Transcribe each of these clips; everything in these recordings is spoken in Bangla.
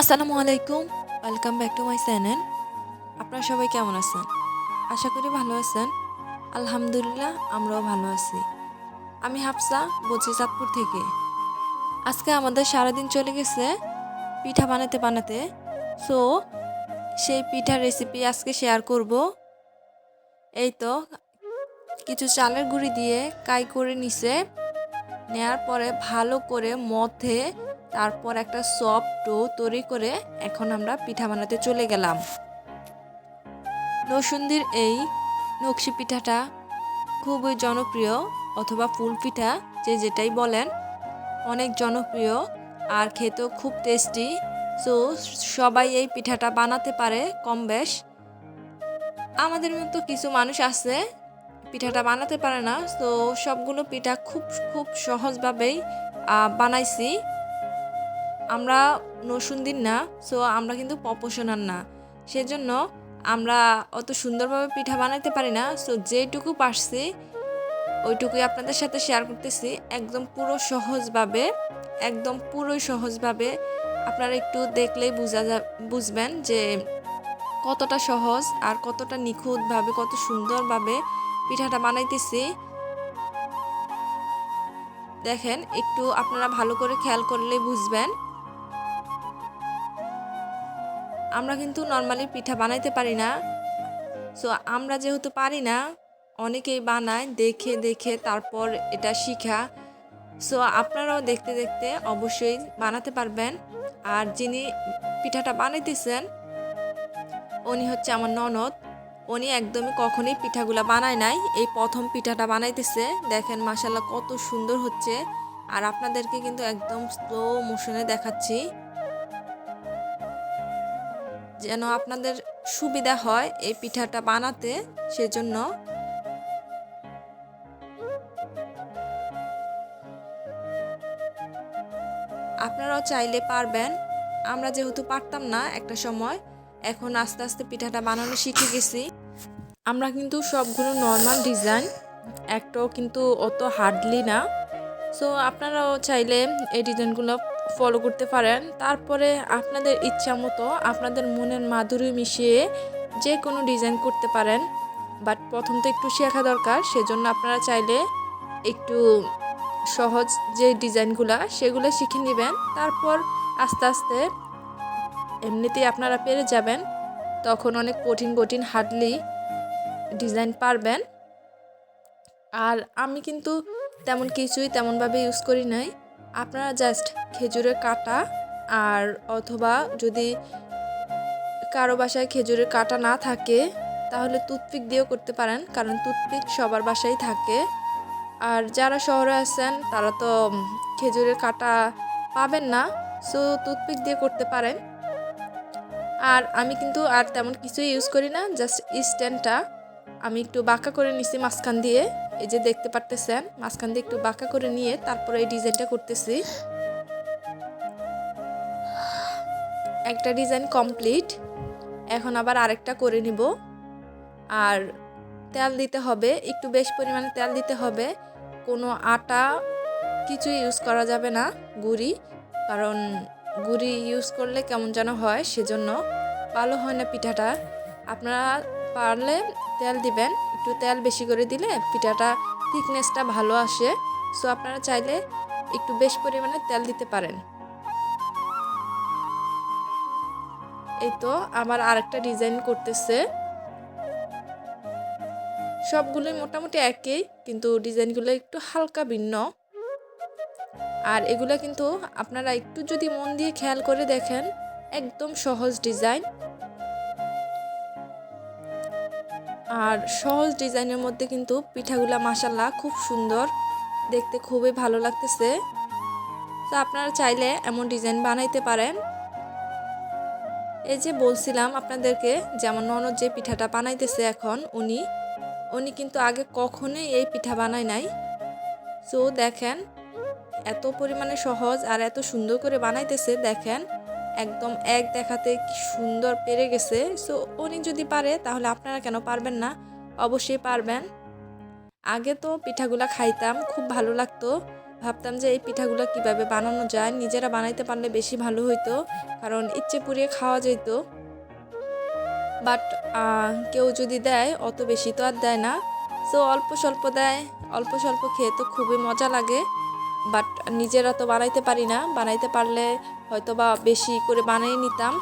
আসসালামু আলাইকুম। Welcome back to my channel আপনারা সবাই কেমন আছেন? আশা করি ভালো আছেন। আলহামদুলিল্লাহ, আমরাও ভালো আছি। আমি হাফসা বলছি চাঁদপুর থেকে। আজকে আমাদের সারাদিন চলে গেছে পিঠা বানাতে বানাতে। সো সেই পিঠার রেসিপি আজকে শেয়ার করব। এই তো, কিছু চালের গুঁড়ি দিয়ে কাই করে নিছে। নেয়ার পরে ভালো করে মধ্যে তারপর একটা সফট ডো তৈরি করে এখন আমরা পিঠা বানাতে চলে গেলাম। নসুন্দির এই নকশি পিঠাটা খুবই জনপ্রিয় অথবা ফুল পিঠা যে যেটাই বলেন, অনেক জনপ্রিয় আর খেতেও খুব টেস্টি সো সবাই এই পিঠাটা বানাতে পারে কম বেশ। আমাদের মতো কিছু মানুষ আছে, পিঠাটা বানাতে পারে না। তো সবগুলো পিঠা খুব খুব সহজভাবেই বানাইছি। আমরা নসুন্দির না সো আমরা কিন্তু প্রফেশনাল না। সেজন্য আমরা অত সুন্দরভাবে পিঠা বানাইতে পারি না সো যেটুকু পারছি, ওইটুকুই আপনাদের সাথে শেয়ার করতেছি। একদম পুরো সহজভাবে, একদম পুরোই সহজভাবে আপনারা একটু দেখলেই বুঝা বুঝবেন যে কতটা সহজ আর কতটা নিখুঁতভাবে, কত সুন্দরভাবে পিঠাটা বানাইতেছি। দেখেন, একটু আপনারা ভালো করে খেয়াল করলেই বুঝবেন। আমরা কিন্তু নর্মালি পিঠা বানাইতে পারি না। সো আমরা যেহেতু পারি না, অনেকেই বানায় দেখে দেখে তারপর এটা শিখা। সো আপনারাও দেখতে দেখতে অবশ্যই বানাতে পারবেন। আর যিনি পিঠাটা বানাইতেছেন, উনি হচ্ছে আমার ননদ। উনি একদমই কখনোই পিঠাগুলা বানায় নাই। এই প্রথম পিঠাটা বানাইতেছে। দেখেন মাসাল্লাহ কত সুন্দর হচ্ছে। আর আপনাদেরকে কিন্তু একদম স্লো মোশনে দেখাচ্ছি। যেন আপনাদের সুবিধা হয় এই পিঠাটা বানাতে, সেজন্য আপনারাও চাইলে পারবেন। আমরা যেহেতু পারতাম না একটা সময়, এখন আস্তে আস্তে পিঠাটা বানানো শিখে গেছি। আমরা কিন্তু সবগুলো নর্মাল ডিজাইন একটাও কিন্তু অত হার্ডলি না। সো আপনারাও চাইলে এই ডিজাইনগুলো ফলো করতে পারেন। তারপরে আপনাদের ইচ্ছা মতো আপনাদের মনের মাধুরী মিশিয়ে যে কোনো ডিজাইন করতে পারেন। বাট প্রথম তো একটু শেখা দরকার, সেজন্য আপনারা চাইলে একটু সহজ যে ডিজাইনগুলো সেগুলো শিখে নেবেন। তারপর আস্তে আস্তে এমনিতেই আপনারা পেরে যাবেন, তখন অনেক কঠিন কঠিন হার্ডলি ডিজাইন পারবেন। আর আমি কিন্তু তেমন কিছুই তেমনভাবে ইউজ করি নাই। আপনারা জাস্ট খেজুরের কাটা আর অথবা যদি কারও বাসায় খেজুরের কাটা না থাকে, তাহলে টুথপিক দিয়েও করতে পারেন, কারণ টুথপিক সবার বাসায় থাকে। আর যারা শহরে আছেন, তারা তো খেজুরের কাটা পাবেন না সো টুথপিক দিয়ে করতে পারেন। আর আমি কিন্তু আর তেমন কিছু ইউজ করি না জাস্ট স্ট্যান্ডটা আমি একটু বাঁকা করে নিছি মাঝখান দিয়ে। এই যে দেখতে পারতেছেন, মাঝখান দিয়ে একটু বাঁকা করে নিয়ে তারপরে এই ডিজাইনটা করতেছি। একটা ডিজাইন কমপ্লিট, এখন আবার আরেকটা করে নিব। আর তেল দিতে হবে, একটু বেশ পরিমাণে তেল দিতে হবে। কোনো আটা কিছু ইউজ করা যাবে না, গুড়ি। কারণ গুড়ি ইউজ করলে কেমন যেন হয়, সেজন্য ভালো হয় না পিঠাটা। আপনারা পারলে তেল দিবেন। একটু তেল বেশি করে দিলে পিঠাটা থিকনেসটা ভালো আসে। সো আপনারা চাইলে একটু বেশ পরিমাণে তেল দিতে পারেন। এই তো আমার আরেকটা ডিজাইন করতেছে। সবগুলোই মোটামুটি একই, কিন্তু ডিজাইনগুলো একটু হালকা ভিন্ন। আর এগুলো কিন্তু আপনারা একটু যদি মন দিয়ে খেয়াল করে দেখেন, একদম সহজ ডিজাইন। আর সহজ ডিজাইনের মধ্যে কিন্তু পিঠাগুলা মাসাল্লাহ খুব সুন্দর। দেখতে খুবই ভালো লাগতেছে। তো আপনারা চাইলে এমন ডিজাইন বানাইতে পারেন। এই যে বলছিলাম আপনাদেরকে, যেমন ননদ যে পিঠাটা বানাইতেছে এখন, উনি উনি কিন্তু আগে কখনোই এই পিঠা বানায় নাই। সো দেখেন, এত পরিমাণে সহজ আর এত সুন্দর করে বানাইতেছে, দেখেন। একদম এক দেখাতে কি সুন্দর পেরে গেছে। সো উনি যদি পারে, তাহলে আপনারা কেন পারবেন না? অবশ্যই পারবেন। আগে তো পিঠাগুলা খাইতাম, খুব ভালো লাগতো। ভাবতাম যে এই পিঠাগুলো কীভাবে বানানো যায়? নিজেরা বানাইতে পারলে বেশি ভালো হইতো, কারণ ইচ্ছে পুড়িয়ে খাওয়া যেত বাট কেউ যদি দেয়, অত বেশি তো আর দেয় না। সো অল্প স্বল্প দেয়, অল্প স্বল্প খেয়ে তো খুবই মজা লাগে। বাট নিজেরা তো বানাইতে পারি না। বানাইতে পারলে হয়তো বা বেশি করে বানিয়ে নিতাম।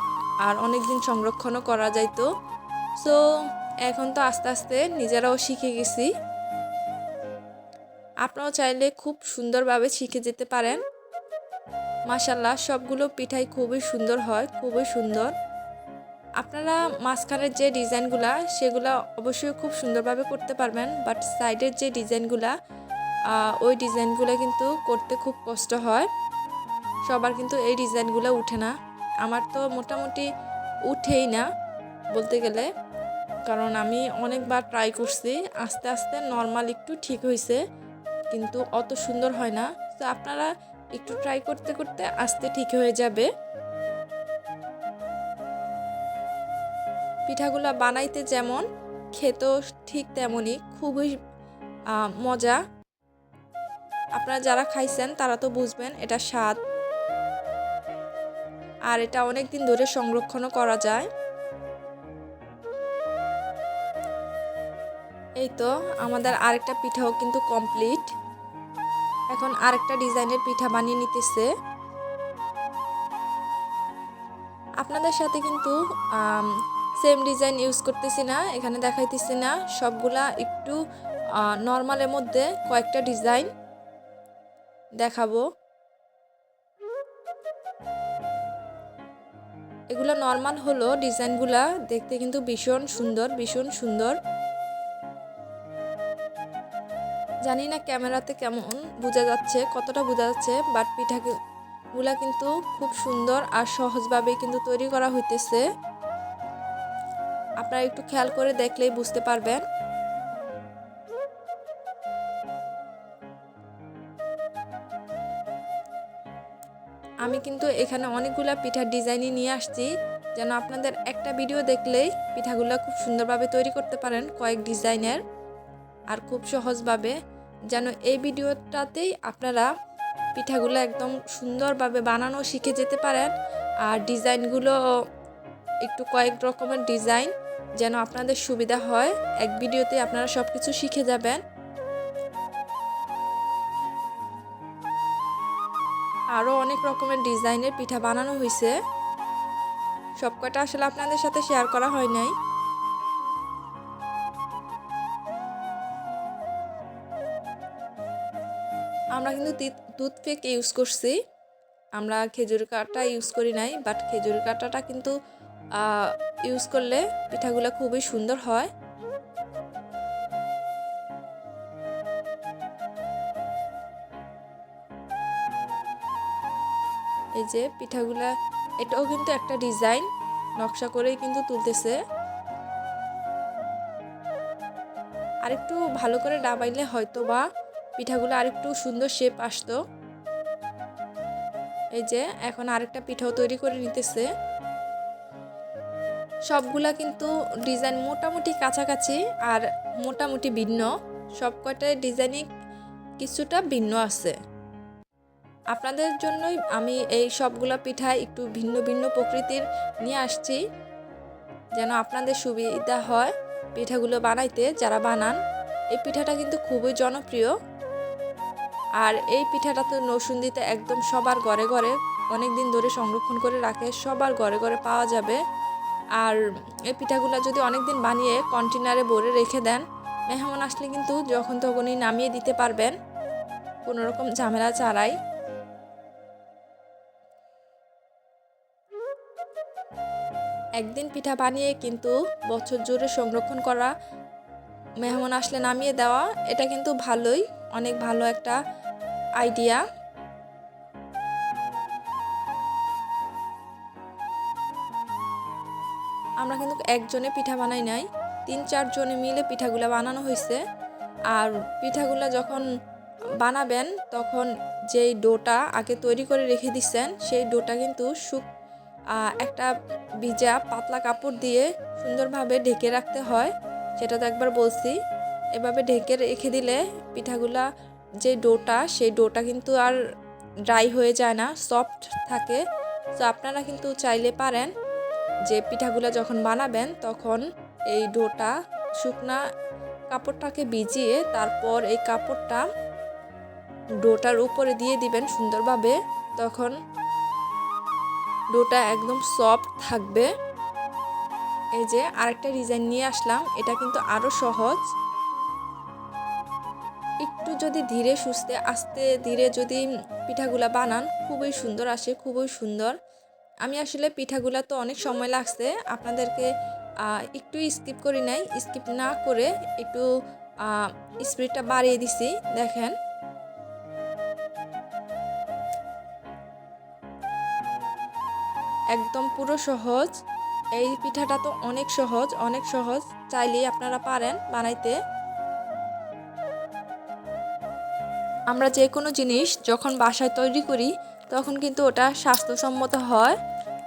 আর অনেক দিন সংরক্ষণও করা যাইতো। সো এখন তো আস্তে আস্তে নিজেরাও শিখে গেছি। আপনারাও চাইলে খুব সুন্দরভাবে শিখে যেতে পারেন। মাসাল্লাহ সবগুলো পিঠাই খুবই সুন্দর হয়, খুবই সুন্দর। আপনারা মাঝখানের যে ডিজাইনগুলা, সেগুলা অবশ্যই খুব সুন্দরভাবে করতে পারবেন। বাট সাইডের যে ডিজাইনগুলা ওই ডিজাইনগুলো কিন্তু করতে খুব কষ্ট হয়। সবার কিন্তু এই ডিজাইনগুলো উঠে না। আমার তো মোটামুটি উঠেই না বলতে গেলে। কারণ আমি অনেকবার ট্রাই করছি, আস্তে আস্তে নর্মাল একটু ঠিক হয়েছে কিন্তু অত সুন্দর হয় না। তো আপনারা একটু ট্রাই করতে করতে আস্তে ঠিক হয়ে যাবে। পিঠাগুলো বানাইতে যেমন, খেতেও ঠিক তেমনই, খুবই মজা। আপনারা যারা খাইছেন, তারা তো বুঝবেন এটা স্বাদ। আর এটা অনেক দিন ধরে সংরক্ষণও করা যায়। এই তো আমাদের আরেকটা পিঠাও কিন্তু কমপ্লিট এখন আরেকটা ডিজাইনের পিঠা বানিয়ে নিতেছে। আপনাদের সাথে কিন্তু সেম ডিজাইন ইউজ করতেছি না, এখানে দেখাইতেছি না। সবগুলা একটু নর্মালের মধ্যে কয়েকটা ডিজাইন দেখাবো। এগুলো নর্মাল হলো ডিজাইনগুলা দেখতে কিন্তু ভীষণ সুন্দর ভীষণ সুন্দর। জানি না ক্যামেরাতে কেমন বোঝা যাচ্ছে, কতটা বোঝা যাচ্ছে বাট পিঠা গুলা কিন্তু খুব সুন্দর আর সহজভাবে কিন্তু তৈরি করা হইতেছে। আপনারা একটু খেয়াল করে দেখলেই বুঝতে পারবেন। আমি কিন্তু এখানে অনেকগুলা পিঠার ডিজাইনই নিয়ে আসছি। যেন আপনাদের একটা ভিডিও দেখলেই পিঠাগুলো খুব সুন্দরভাবে তৈরি করতে পারেন কয়েক ডিজাইনের আর খুব সহজভাবে। যেন এই ভিডিওটাতেই আপনারা পিঠাগুলো একদম সুন্দরভাবে বানানো শিখে যেতে পারেন আর ডিজাইনগুলো একটু কয়েক রকমের ডিজাইন যেন আপনাদের সুবিধা হয়। এক ভিডিওতে আপনারা সব কিছু শিখে যাবেন। আরও অনেক রকমের ডিজাইনের পিঠা বানানো হয়েছে সব কটা আসলে আপনাদের সাথে শেয়ার করা হয় নাই। আমরা কিন্তু টুথপেক ইউজ করছি। আমরা খেজুর কাটা ইউজ করি নাই বাট খেজুর কাটাটা কিন্তু ইউজ করলে পিঠাগুলো খুবই সুন্দর হয়। যে পিঠাগুলা, এটাও কিন্তু একটা ডিজাইন, নকশা করেই কিন্তু তুলতেছে। আরেকটু ভালো করে ডাবাইলে হয়তো বা পিঠাগুলো আরেকটু সুন্দর শেপ আসতো। এই যে, এখন আরেকটা পিঠাও তৈরি করে নিতেছে। সবগুলা কিন্তু ডিজাইন মোটামুটি কাছাকাছি আর মোটামুটি ভিন্ন। সব কয়টাই ডিজাইনিং কিছুটা ভিন্ন আছে। আপনাদের জন্যই আমি এই সবগুলা পিঠা একটু ভিন্ন ভিন্ন প্রকৃতির নিয়ে আসছি, যেন আপনাদের সুবিধা হয় পিঠাগুলো বানাইতে, যারা বানান। এই পিঠাটা কিন্তু খুবই জনপ্রিয়। আর এই পিঠাটা তো নসুন্দিতে একদম সবার ঘরে ঘরে অনেক দিন ধরে সংরক্ষণ করে রাখে, সবার ঘরে ঘরে পাওয়া যাবে। আর এই পিঠাগুলো যদি অনেক দিন বানিয়ে কন্টেনারে ভরে রেখে দেন, মেহমান আসলে কিন্তু যখন তখনই নামিয়ে দিতে পারবেন। কোনো রকম ঝামেলা ছাড়াই। একদিন পিঠা বানিয়ে কিন্তু বছর জুড়ে সংরক্ষণ করা, মেহমান আসলে নামিয়ে দেওয়া, এটা কিন্তু ভালোই, অনেক ভালো একটা আইডিয়া আমরা কিন্তু একজনে পিঠা বানাই নাই, তিন চারজনে মিলে পিঠাগুলা বানানো হয়েছে আর পিঠাগুলা যখন বানাবেন, তখন যেই ডোটা আগে তৈরি করে রেখে দিচ্ছেন, সেই ডোটা কিন্তু শুক একটা ভিজা পাতলা কাপড় দিয়ে সুন্দরভাবে ঢেকে রাখতে হয়, সেটা তো একবার বলছি। এভাবে ঢেকে রেখে দিলে পিঠাগুলা যে ডোটা, সেই ডোটা কিন্তু আর ড্রাই হয়ে যায় না, সফট থাকে। তো আপনারা কিন্তু চাইলে পারেন যে পিঠাগুলো যখন বানাবেন, তখন এই ডোটা, শুকনা কাপড়টাকে ভিজিয়ে তারপর এই কাপড়টা ডোটার উপরে দিয়ে দিবেন সুন্দরভাবে। তখন ডোটা একদম সফট থাকবে। এই যে আরেকটা ডিজাইন নিয়ে আসলাম, এটা কিন্তু আরও সহজ। একটু যদি ধীরে সুস্থে, আস্তে ধীরে যদি পিঠাগুলা বানান, খুবই সুন্দর আসে, খুবই সুন্দর। আমি আসলে পিঠাগুলা তো অনেক সময় লাগছে, আপনাদেরকে একটু স্কিপ করি নাই, স্কিপ না করে একটু স্পিডটা বাড়িয়ে দিছি, দেখেন। একদম পুরো সহজ। এই পিঠাটা তো অনেক সহজ অনেক সহজ। চাইলেই আপনারা পারেন বানাইতে। আমরা যে কোনো জিনিস যখন বাসায় তৈরি করি, তখন কিন্তু ওটা স্বাস্থ্যসম্মত হয়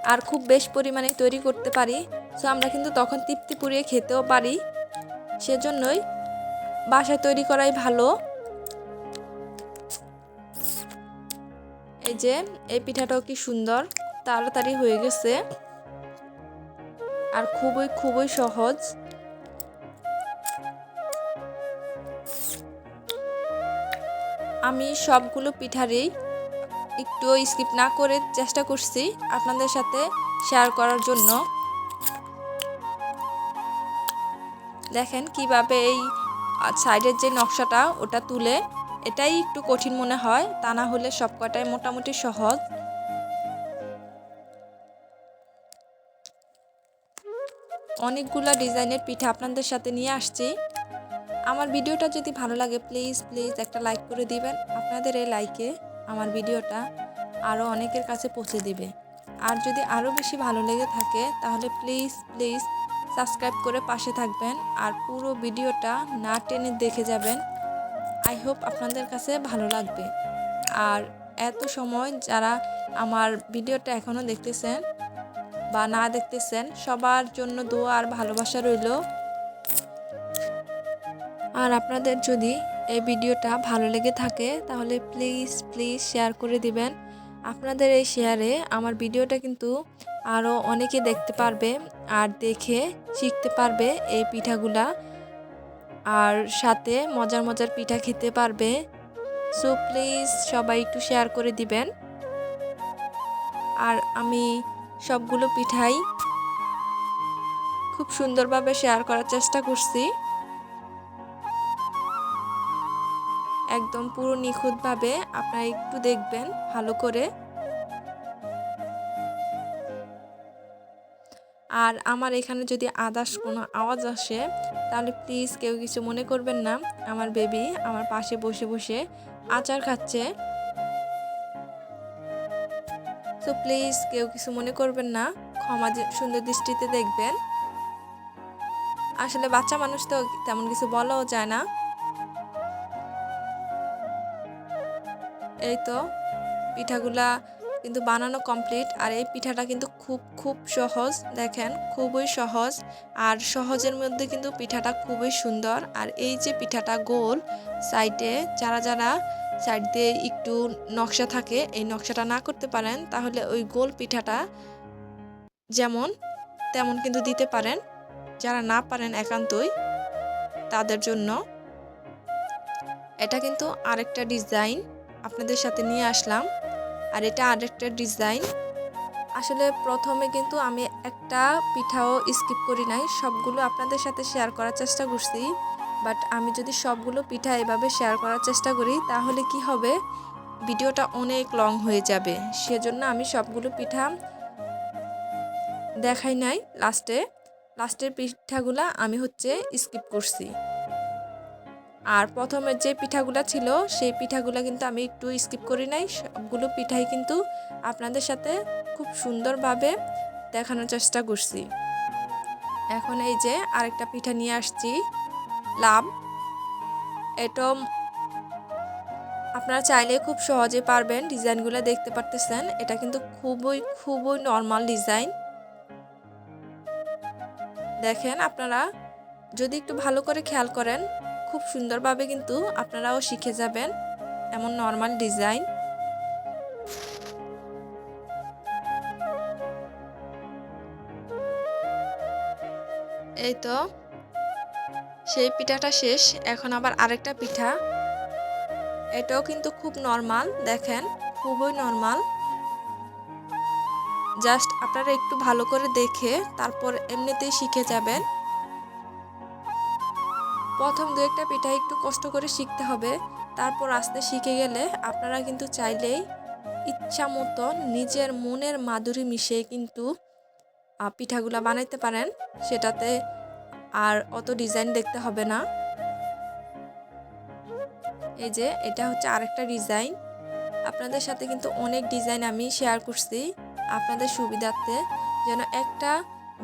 আর খুব বেশ পরিমাণে তৈরি করতে পারি। সো আমরা কিন্তু তখন তৃপ্তি পুড়িয়ে খেতেও পারি। সেজন্যই বাসায় তৈরি করাই ভালো। এই যে, এই পিঠাটাও কি সুন্দর। তাড়াতাড়ি হয়ে গেছে। আর খুবই খুবই সহজ। আমি সবগুলো পিঠারই একটু স্কিপ না করে চেষ্টা করছি আপনাদের সাথে শেয়ার করার জন্য। দেখেন কীভাবে এই সাইডের যে নকশাটা ওটা তুলে, এটাই একটু কঠিন মনে হয়, তা না হলে সব কটাই মোটামুটি সহজ। অনেকগুলা ডিজাইনের পিঠা আপনাদের সাথে নিয়ে আসছি। আমার ভিডিওটা যদি ভালো লাগে প্লিজ প্লিজ একটা লাইক করে দিবেন। আপনাদের এই লাইকে আমার ভিডিওটা আরও অনেকের কাছে পৌঁছে দিবে। আর যদি আরও বেশি ভালো লেগে থাকে, তাহলে প্লিজ প্লিজ সাবস্ক্রাইব করে পাশে থাকবেন আর পুরো ভিডিওটা না টেনে দেখে যাবেন। আই হোপ আপনাদের কাছে ভালো লাগবে। আর এত সময় যারা আমার ভিডিওটা এখনও দেখতেছেন বা না দেখতেছেন, সবার জন্য দোয়া আর ভালোবাসা রইল। আর আপনাদের যদি এই ভিডিওটা ভালো লেগে থাকে, তাহলে প্লিজ প্লিজ শেয়ার করে দিবেন। আপনাদের এই শেয়ারে আমার ভিডিওটা কিন্তু আরও অনেকে দেখতে পারবে আর দেখে শিখতে পারবে এই পিঠাগুলা। আর সাথে মজার মজার পিঠা খেতে পারবে। সো প্লিজ সবাই একটু শেয়ার করে দিবেন। আর আমি সবগুলো পিঠাই খুব সুন্দরভাবে শেয়ার করার চেষ্টা করছি। একদম পুরো নিখুঁতভাবে আপনারা একটু দেখবেন ভালো করে। আর আমার এখানে যদি আদার্স কোনো আওয়াজ আসে, তাহলে প্লিজ কেউ কিছু মনে করবেন না। আমার বেবি আমার পাশে বসে বসে আচার খাচ্ছে। তো প্লিজ কেউ কিছু মনে করবেন না। ক্ষমা সুন্দর দৃষ্টিতে দেখবেন। আসলে বাচ্চা মানুষ তো তেমন কিছু বলাও যায় না। এই তো, পিঠাগুলা কিন্তু বানানো কমপ্লিট আর এই পিঠাটা কিন্তু খুব খুব সহজ। দেখেন, খুবই সহজ। আর সহজের মধ্যে কিন্তু পিঠাটা খুবই সুন্দর। আর এই যে পিঠাটা গোল সাইডে যারা যারা সাইড দিয়ে একটু নকশা থাকে, এই নকশাটা না করতে পারেন, তাহলে ওই গোল পিঠাটা যেমন তেমন কিন্তু দিতে পারেন। যারা না পারেন একান্তই, তাদের জন্য। এটা কিন্তু আরেকটা ডিজাইন আপনাদের সাথে নিয়ে আসলাম। আর এটা আরেকটা ডিজাইন। আসলে প্রথমে কিন্তু আমি একটা পিঠাও স্কিপ করি নাই, সবগুলো আপনাদের সাথে শেয়ার করার চেষ্টা করছি। বাট আমি যদি সবগুলো পিঠা এভাবে শেয়ার করার চেষ্টা করি, তাহলে কি হবে? ভিডিওটা অনেক লং হয়ে যাবে। সেজন্য আমি সবগুলো পিঠা দেখাই নাই লাস্টে লাস্টের পিঠাগুলা আমি হচ্ছে স্কিপ করছি। আর প্রথমের যে পিঠাগুলা ছিল, সেই পিঠাগুলা কিন্তু আমি একটু স্কিপ করি নাই। সবগুলো পিঠাই কিন্তু আপনাদের সাথে খুব সুন্দরভাবে দেখানোর চেষ্টা করছি। এখন এই যে আরেকটা পিঠা নিয়ে আসছি। লাভ এটা আপনারা চাইলে খুব সহজে পারবেন ডিজাইনগুলো দেখতে পারতেছেন। এটা কিন্তু খুবই খুবই নর্মাল ডিজাইন দেখেন আপনারা, যদি একটু ভালো করে খেয়াল করেন, খুব সুন্দরভাবে কিন্তু আপনারাও শিখে যাবেন এমন নর্মাল ডিজাইন এই তো সেই পিঠাটা শেষ, এখন আবার আরেকটা পিঠা। এটাও কিন্তু খুব নর্মাল দেখেন, খুবই নর্মাল জাস্ট আপনারা একটু ভালো করে দেখে তারপর এমনিতেই শিখে যাবেন। প্রথম দু একটা পিঠা একটু কষ্ট করে শিখতে হবে, তারপর আস্তে শিখে গেলে আপনারা কিন্তু চাইলেই ইচ্ছা মতো নিজের মনের মাধুরী মিশিয়ে কিন্তু পিঠাগুলা বানাইতে পারেন। সেটাতে আর অত ডিজাইন দেখতে হবে না। এই যে, এটা হচ্ছে আরেকটা ডিজাইন। আপনাদের সাথে কিন্তু অনেক ডিজাইন আমি শেয়ার করছি আপনাদের সুবিধার্থে। যেন একটা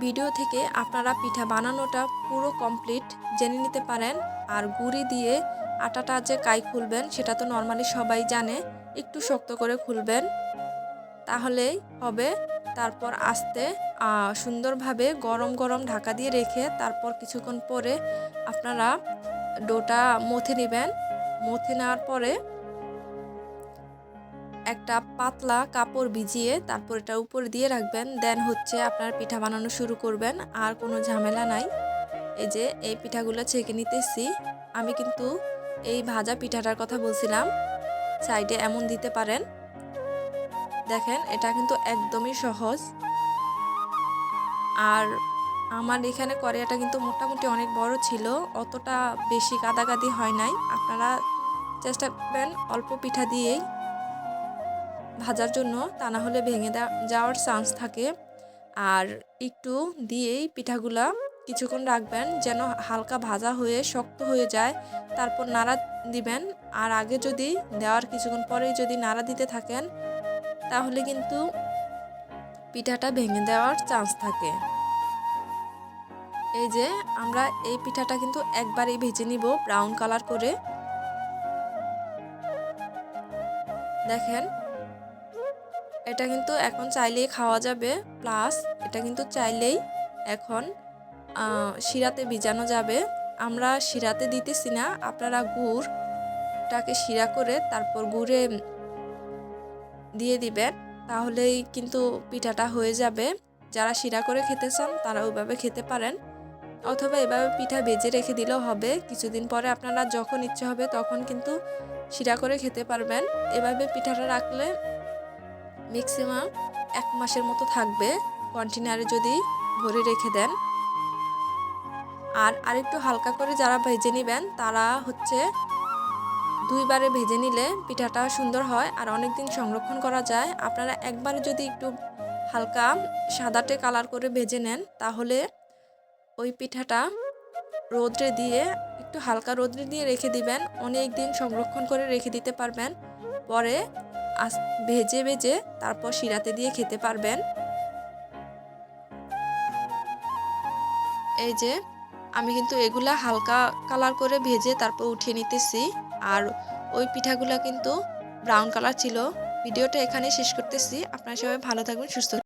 ভিডিও থেকে আপনারা পিঠা বানানোটা পুরো কমপ্লিট জেনে নিতে পারেন আর গুঁড়ি দিয়ে আটাটা যে কাই খুলবেন, সেটা তো নর্মালি সবাই জানে, একটু শক্ত করে খুলবেন। তাহলেই হবে তারপর আস্তে সুন্দরভাবে গরম গরম ঢাকা দিয়ে রেখে তারপর কিছুক্ষণ পরে আপনারা ডোটা মথে নেবেন। মথে নেওয়ার পরে একটা পাতলা কাপড় ভিজিয়ে তারপর এটা উপরে দিয়ে রাখবেন। দেন হচ্ছে আপনার পিঠা বানানো শুরু করবেন। আর কোনো ঝামেলা নাই। এই যে, এই পিঠাগুলো ছেঁকে নিতেছি। আমি কিন্তু এই ভাজা পিঠাটার কথা বলছিলাম। সাইডে এমন দিতে পারেন। দেখেন, এটা কিন্তু একদমই সহজ। আর আমার এখানে করিয়াটা কিন্তু মোটামুটি অনেক বড় ছিল, অতটা বেশি কাদাকাদি হয় নাই। আপনারা চেষ্টা করবেন অল্প পিঠা দিয়েই ভাজার জন্য, তা না হলে ভেঙে যাওয়ার চান্স থাকে। আর একটু দিয়েই পিঠাগুলা কিছুক্ষণ রাখবেন, যেন হালকা ভাজা হয়ে শক্ত হয়ে যায়। তারপর নাড়া দিবেন। আর আগে যদি দেওয়ার কিছুক্ষণ পরেই যদি নাড়া দিতে থাকেন তাহলে কিন্তু পিঠাটা ভেঙে দেওয়ার চান্স থাকে। এই যে আমরা এই পিঠাটা কিন্তু একবারই ভেজে নিব ব্রাউন কালার করে। দেখেন, এটা কিন্তু এখন চাইলেই খাওয়া যাবে প্লাস এটা কিন্তু চাইলেই এখন শিরাতে ভিজানো যাবে। আমরা শিরাতে দিতেছি না, আপনারা গুড়টাকে শিরা করে তারপর গুড়ে দিয়ে দিবেন তাহলেই কিন্তু পিঠাটা হয়ে যাবে। যারা শিরা করে খেতে চান, তারা ওইভাবে খেতে পারেন। অথবা এভাবে পিঠা বেজে রেখে দিলেও হবে। কিছুদিন পরে আপনারা যখন ইচ্ছে হবে, তখন কিন্তু শিরা করে খেতে পারবেন। এভাবে পিঠাটা রাখলে ম্যাক্সিমাম এক মাসের মতো থাকবে। কন্টেনারে যদি ভরে রেখে দেন। আর আরেকটু হালকা করে যারা ভেজে নেবেন, তারা হচ্ছে দুইবারে ভেজে নিলে পিঠাটা সুন্দর হয় আর অনেক দিন সংরক্ষণ করা যায়। আপনারা একবারে যদি একটু হালকা সাদাটে কালার করে ভেজে নেন, তাহলে ওই পিঠাটা রোদ্রে দিয়ে একটু হালকা রোদ্রে দিয়ে রেখে দিবেন। অনেক দিন সংরক্ষণ করে রেখে দিতে পারবেন। পরে ভেজে ভেজে তারপর শিরাতে দিয়ে খেতে পারবেন। এই যে, আমি কিন্তু এগুলা হালকা কালার করে ভেজে তারপর উঠিয়ে নিতেছি। আর ওই পিঠাগুলো কিন্তু ব্রাউন কালার ছিল। ভিডিওটা এখানে শেষ করতেছি। আপনারা সবাই ভালো থাকবেন, সুস্থ